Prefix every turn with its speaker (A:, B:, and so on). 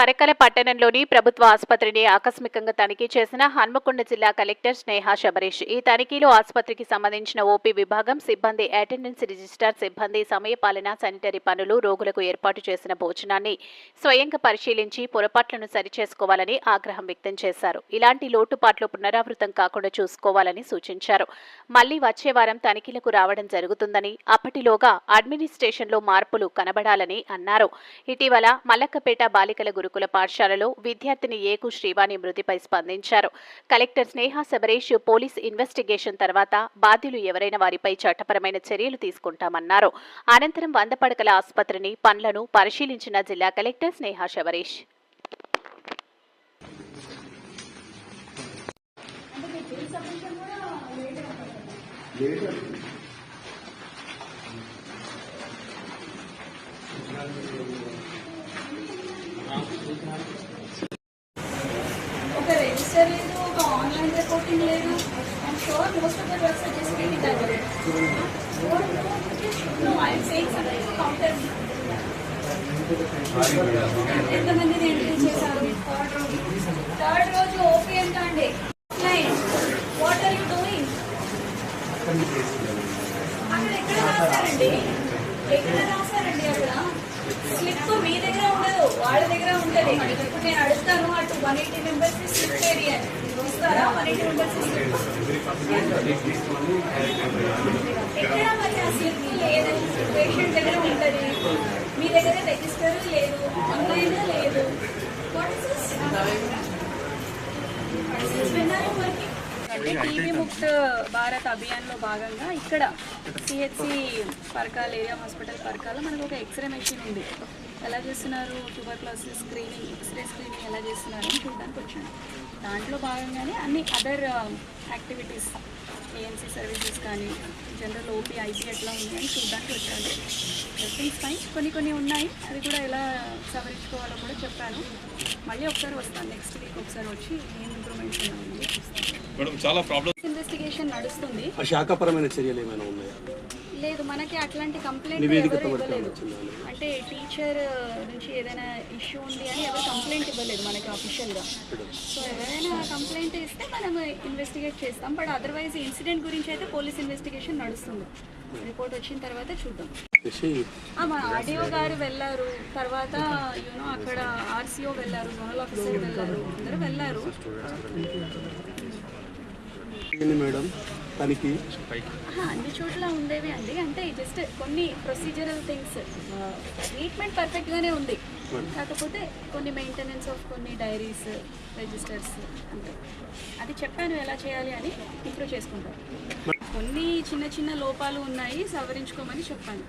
A: పరకల పట్టణంలోని ప్రభుత్వ ఆసుపత్రిని ఆకస్మికంగా తనిఖీ చేసిన హన్మకొండ జిల్లా కలెక్టర్ స్నేహ శబరీష్. ఈ తనిఖీలో ఆసుపత్రికి సంబంధించిన ఓపీ విభాగం సిబ్బంది అటెండెన్స్ రిజిస్టార్ సిబ్బంది సమయపాలన శానిటరీ పనులు రోగులకు ఏర్పాటు చేసిన భోజనాన్ని స్వయంగా పరిశీలించి పొరపాట్లను సరిచేసుకోవాలని ఆగ్రహం వ్యక్తం చేశారు. ఇలాంటి లోటుపాట్లు పునరావృతం కాకుండా చూసుకోవాలని సూచించారు. మళ్ళీ వచ్చే వారం తనిఖీలకు రావడం జరుగుతుందని అప్పటిలోగా అడ్మినిస్ట్రేషన్లో మార్పులు కనబడాలని అన్నారు. ఇటీవల మల్లక్కపేట బాలికల గురు గురుకుల పాఠశాలలో విద్యార్థిని ఏకు శ్రీవాణి మృతిపై స్పందించారు. Collector Sneha Sabaresh police investigation తర్వాత బాధ్యులు ఎవరైన వారిపై చట్టపరమైన చర్యలు తీసుకుంటామన్నారు. అనంతరం వంద పడకల ఆసుపత్రిని పనులను పరిశీలించిన జిల్లా కలెక్టర్ స్నేహ శబరీష్.
B: ఒక రిజిస్టర్ లేదు ఒక ఆన్లైన్ రిపోర్టింగ్ లేదు. I'm sure most of the works are just getting done no I'm saying something counter ఎంతమందిని ఎంట్రీ చేశారు? థర్డ్ రోజు థర్డ్ రోజు ఓపీ ఎంత అండి వాట్ ఆర్ యూ డూయింగ్ అక్కడ ఎక్కడ రాశారండి? ఎక్కడ రాశారండి అక్కడ? స్లిప్ మీ దగ్గర ఉండదు వాళ్ళ దగ్గర ఉంటది. ఇప్పుడు నేను అడుగుతాను అటు one eighty members slip area ఇస్తారా వన్ ఎయిటీ మెంబర్స్ ఎక్కడ మరి ఆ స్లిప్? లేదు పేషెంట్ దగ్గర ఉంటది. మీ దగ్గర రిజిస్టర్ లేదు ఆన్లైన్ లేదు. వాట్ ఇస్
C: అంటే టీవీ ముక్త్ భారత్ అభియాన్లో భాగంగా ఇక్కడ CHC Parakala area hospital Parakala మనకు ఒక ఎక్స్రే మెషిన్ ఉంది. ఎలా చేస్తున్నారు? ట్యూబర్క్లోసిస్ స్క్రీనింగ్ ఎక్స్రే స్క్రీనింగ్ ఎలా చేస్తున్నారు? అని చూడడానికి వచ్చాను. దాంట్లో భాగంగానే అన్ని అదర్ యాక్టివిటీస్ ఏఎన్సీ సర్వీసెస్ కానీ జనరల్ ఓపీ ఐపీ ఎట్లా ఉంది అని చూడడానికి వచ్చాను. ఎవ్రీథింగ్స్ ఫైన్ కొన్ని కొన్ని ఉన్నాయి. అవి కూడా ఎలా సవరించుకోవాలో కూడా చెప్పాను. మళ్ళీ ఒకసారి వస్తాను. నెక్స్ట్ వీక్ ఒకసారి వచ్చి ఏం ఇంప్రూవ్మెంట్స్ ఉన్నాయని చూస్తాను.
D: మేడం చాలా ప్రాబ్లమ్
C: ఇన్వెస్టిగేషన్ నడుస్తుంది.
E: ఆ శాఖపరమైన చర్యలు ఏమైనా ఉన్నాయా?
C: లేదు మనకి అట్లాంటి కంప్లైంట్ ఎవరు ఇవ్వలేదు? అంటే టీచర్ నుంచి ఏదైనా ఇష్యూ ఉంది అని ఎవరు కంప్లైంట్ ఇవ్వలేదు మనకి అఫీషియల్గా సో ఎవరైనా కంప్లైంట్ ఇస్తే మనం ఇన్వెస్టిగేట్ చేస్తాం. బట్ అదర్వైజ్ ఇన్సిడెంట్ గురించి అయితే పోలీస్ ఇన్వెస్టిగేషన్ నడుస్తుంది. రిపోర్ట్ వచ్చిన తర్వాత చూద్దాం. మా ఆర్డీఓ గారు వెళ్ళారు. తర్వాత యూనో అక్కడ ఆర్సీఓ వెళ్ళారు జోనల్ ఆఫీసర్ వెళ్ళారు. అందరూ వెళ్ళారు.
E: మేడం? తనకి
C: అన్ని చోట్ల ఉండేవి అండి. అంటే జస్ట్ కొన్ని ప్రొసీజరల్ థింగ్స్ ట్రీట్మెంట్ పర్ఫెక్ట్గానే ఉంది. కాకపోతే కొన్ని మెయింటెనెన్స్ ఆఫ్ కొన్ని డైరీస్ రిజిస్టర్స్ అంటే అది చెప్పాను ఎలా చేయాలి అని ఇంప్రూవ్ చేసుకుంటాం. కొన్ని చిన్న చిన్న లోపాలు ఉన్నాయి సవరించుకోమని చెప్పాను.